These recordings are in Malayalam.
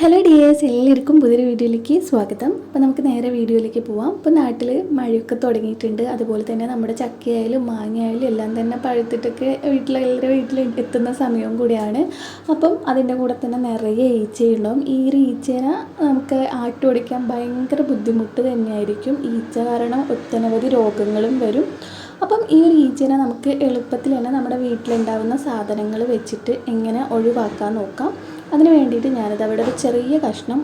ഹലോ ഡിയേഴ്സ് എല്ലാവർക്കും പുതിയൊരു വീഡിയോയിലേക്ക് സ്വാഗതം. അപ്പോൾ നമുക്ക് നേരെ വീഡിയോയിലേക്ക് പോവാം. ഇപ്പോൾ നാട്ടിൽ മഴയൊക്കെ തുടങ്ങിയിട്ടുണ്ട്. അതുപോലെ തന്നെ നമ്മുടെ ചക്കയായാലും മാങ്ങയായാലും എല്ലാം തന്നെ പഴുത്തിട്ടൊക്കെ വീട്ടിലെല്ലാവരുടെ വീട്ടിൽ എത്തുന്ന സമയവും കൂടിയാണ്. അപ്പം അതിന്റെ കൂടെ തന്നെ നിറയെ ഈച്ചയുണ്ടാവും ഈ ഒരു ഈച്ചേനെ നമുക്ക് ആട്ടുപൊടിക്കാൻ ഭയങ്കര ബുദ്ധിമുട്ട് തന്നെയായിരിക്കും. ഈച്ച കാരണം ഒട്ടനവധി രോഗങ്ങളും വരും. അപ്പം ഈ ഒരു ഈച്ചനെ നമുക്ക് എളുപ്പത്തിൽ തന്നെ നമ്മുടെ വീട്ടിലുണ്ടാകുന്ന സാധനങ്ങൾ വെച്ചിട്ട് എങ്ങനെ ഒഴിവാക്കാൻ നോക്കാം. അതിന് വേണ്ടിയിട്ട് ഞാനത് അവിടെ ഒരു ചെറിയ കഷ്ണം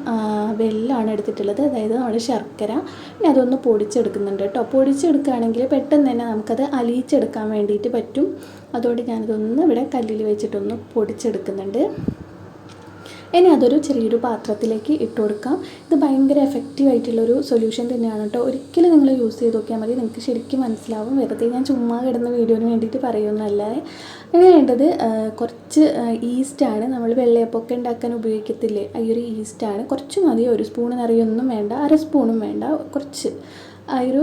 വെല്ലമാണ് എടുത്തിട്ടുള്ളത്. അതായത് നമ്മുടെ ശർക്കര. പിന്നെ അതൊന്ന് പൊടിച്ചെടുക്കുന്നുണ്ട് കേട്ടോ. പൊടിച്ചെടുക്കുകയാണെങ്കിൽ പെട്ടെന്ന് തന്നെ നമുക്കത് അലിയിച്ചെടുക്കാൻ വേണ്ടിയിട്ട് പറ്റും. അതുകൊണ്ട് ഞാനിതൊന്ന് ഇവിടെ കല്ലിൽ വെച്ചിട്ടൊന്ന് പൊടിച്ചെടുക്കുന്നുണ്ട്. ഇനി അതൊരു ചെറിയൊരു പാത്രത്തിലേക്ക് ഇട്ട് കൊടുക്കാം. ഇത് ഭയങ്കര എഫക്റ്റീവ് ആയിട്ടുള്ളൊരു സൊല്യൂഷൻ തന്നെയാണ് കേട്ടോ. ഒരിക്കലും നിങ്ങൾ യൂസ് ചെയ്ത് നോക്കിയാൽ മതി. നിങ്ങൾക്ക് ശരിക്കും മനസ്സിലാവും. വെറുതെ ഞാൻ ചുമ്മാ കിടന്ന വീഡിയോന് വേണ്ടിയിട്ട് പറയുന്നതല്ല. ഇനി വേണ്ടത് കുറച്ച് ഈസ്റ്റാണ് നമ്മൾ വെള്ളയപ്പൊക്കെ ഉണ്ടാക്കാൻ ഉപയോഗിക്കത്തില്ലേ? ഈ ഒരു ഈസ്റ്റാണ് കുറച്ച് മതി. ഒരു സ്പൂൺ നിറയൊന്നും വേണ്ട. അര സ്പൂണും വേണ്ട. കുറച്ച്. ആ ഒരു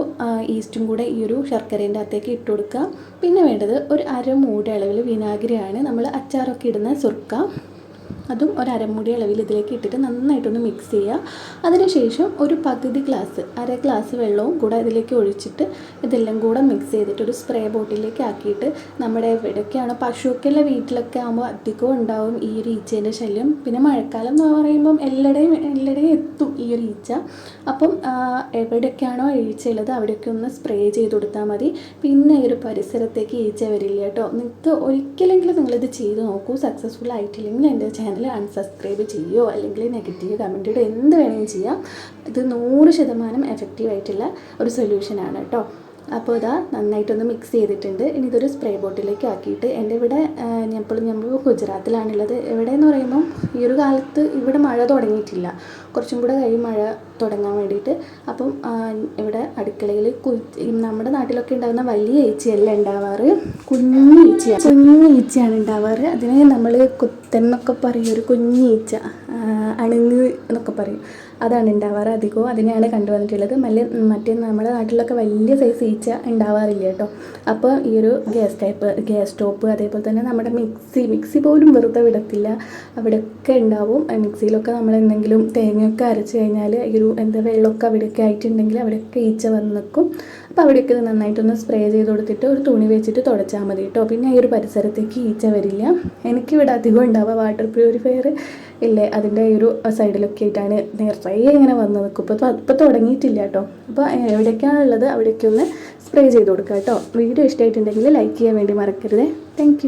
ഈസ്റ്റും കൂടെ ഈ ഒരു ശർക്കരേന്റെ അകത്തേക്ക് ഇട്ട് കൊടുക്കുക പിന്നെ വേണ്ടത് ഒരു അര മൂട് അളവിൽ വിനാഗിരിയാണ്. നമ്മൾ അച്ചാറൊക്കെ ഇടുന്ന സുർക്ക. അതും ഒരു അരമുടി അളവിൽ ഇതിലേക്ക് ഇട്ടിട്ട് നന്നായിട്ടൊന്ന് മിക്സ് ചെയ്യുക. അതിനുശേഷം ഒരു പകുതി ഗ്ലാസ് അര ഗ്ലാസ് വെള്ളവും കൂടെ അതിലേക്ക് ഒഴിച്ചിട്ട് ഇതെല്ലാം കൂടെ മിക്സ് ചെയ്തിട്ട് ഒരു സ്പ്രേ ബോട്ടിലേക്ക് ആക്കിയിട്ട് നമ്മുടെ എവിടെയൊക്കെയാണ് പശുവൊക്കെയുള്ള വീട്ടിലൊക്കെ ആകുമ്പോൾ അധികം ഉണ്ടാവും ഈ ഒരു ഈച്ചേന്റെ ശല്യം. പിന്നെ മഴക്കാലം എന്ന് പറയുമ്പം എല്ലായിടെയും എല്ലായിടെയും എത്തും ഈ ഒരു ഈച്ച. അപ്പം എവിടെയൊക്കെയാണോ ഈച്ചയുള്ളത് അവിടെയൊക്കെ ഒന്ന് സ്പ്രേ ചെയ്ത് കൊടുത്താൽ മതി. പിന്നെ ഈ ഒരു പരിസരത്തേക്ക് ഈച്ച വരില്ല കേട്ടോ. നിങ്ങൾക്ക് ഒരിക്കലെങ്കിലും നിങ്ങളിത് ചെയ്ത് നോക്കൂ. സക്സസ്ഫുൾ ആയിട്ടില്ലെങ്കിൽ എന്റെ ചാനൽ അൺസബ്സ്ക്രൈബ് ചെയ്യുമോ അല്ലെങ്കിൽ നെഗറ്റീവ് കമന്റ് ഇടുകയോ എന്ത് വേണമെങ്കിലും ചെയ്യാം. ഇത് നൂറ് ശതമാനം എഫക്റ്റീവ് ആയിട്ടുള്ള ഒരു സൊല്യൂഷനാണ് കേട്ടോ. അപ്പോൾ ഇതാ നന്നായിട്ടൊന്ന് മിക്സ് ചെയ്തിട്ടുണ്ട്. ഇനി ഇതൊരു സ്പ്രേ ബോട്ടിലേക്ക് ആക്കിയിട്ട് എന്റെ ഇവിടെ ഇപ്പോൾ നമ്മൾ ഗുജറാത്തിലാണുള്ളത്. എവിടെയെന്ന് പറയുമ്പം ഈ ഒരു കാലത്ത് ഇവിടെ മഴ തുടങ്ങിയിട്ടില്ല. കുറച്ചും കൂടെ കഴിയും മഴ തുടങ്ങാൻ വേണ്ടിയിട്ട്. അപ്പം ഇവിടെ അടുക്കളയിൽ നമ്മുടെ നാട്ടിലൊക്കെ ഉണ്ടാകുന്ന വലിയ ഈച്ചയല്ല ഉണ്ടാവാറ്? കുഞ്ഞു ഈച്ച കുഞ്ഞു ഈച്ചയാണ് ഉണ്ടാവാറ്. അതിനെ നമ്മൾ കുത്തൻ എന്നൊക്കെ പറയും. ഒരു കുഞ്ഞു ഈച്ച. അണുങ്ങ് എന്നൊക്കെ പറയും. അതാണ് ഉണ്ടാവാറ് അധികവും. അതിനെയാണ് കണ്ടുവന്നിട്ടുള്ളത്. മല്ല മറ്റേ നമ്മുടെ നാട്ടിലൊക്കെ വലിയ സൈസ് ഈച്ച ഉണ്ടാവാറില്ല കേട്ടോ. അപ്പോൾ ഈ ഒരു ഗ്യാസ് ടൈപ്പ് ഗ്യാസ് സ്റ്റോപ്പ് അതേപോലെ തന്നെ നമ്മുടെ മിക്സി മിക്സി പോലും വെറുതെ വിടത്തില്ല. അവിടെയൊക്കെ ഉണ്ടാവും. മിക്സിയിലൊക്കെ നമ്മൾ എന്തെങ്കിലും തേങ്ങയൊക്കെ അരച്ച് കഴിഞ്ഞാൽ ഈ ഒരു എന്താ വെള്ളമൊക്കെ അവിടെയൊക്കെ ആയിട്ടുണ്ടെങ്കിൽ അവിടെയൊക്കെ ഈച്ച വന്ന് നിൽക്കും. അപ്പോൾ അവിടെയൊക്കെ ഇത് നന്നായിട്ടൊന്ന് സ്പ്രേ ചെയ്ത് കൊടുത്തിട്ട് ഒരു തുണി വെച്ചിട്ട് തുടച്ചാൽ മതി കേട്ടോ. പിന്നെ ഈ ഒരു പരിസരത്തേക്ക് ഈച്ച വരില്ല. എനിക്കിവിടെ അധികം ഉണ്ടാവുക വാട്ടർ പ്യൂരിഫയർ ഇല്ലേ? അതിന്റെ ഒരു സൈഡിലൊക്കെ ആയിട്ടാണ് നിറയെ ഇങ്ങനെ വന്ന് നിൽക്കും ഇപ്പോൾ ഇപ്പോൾ തുടങ്ങിയിട്ടില്ല കേട്ടോ. അപ്പോൾ എവിടേക്കാണുള്ളത് അവിടെയൊക്കെ ഒന്ന് സ്പ്രേ ചെയ്ത് കൊടുക്കുക കേട്ടോ വീഡിയോ ഇഷ്ടമായിട്ടുണ്ടെങ്കിൽ ലൈക്ക് ചെയ്യാൻ വേണ്ടി മറക്കരുത്. താങ്ക്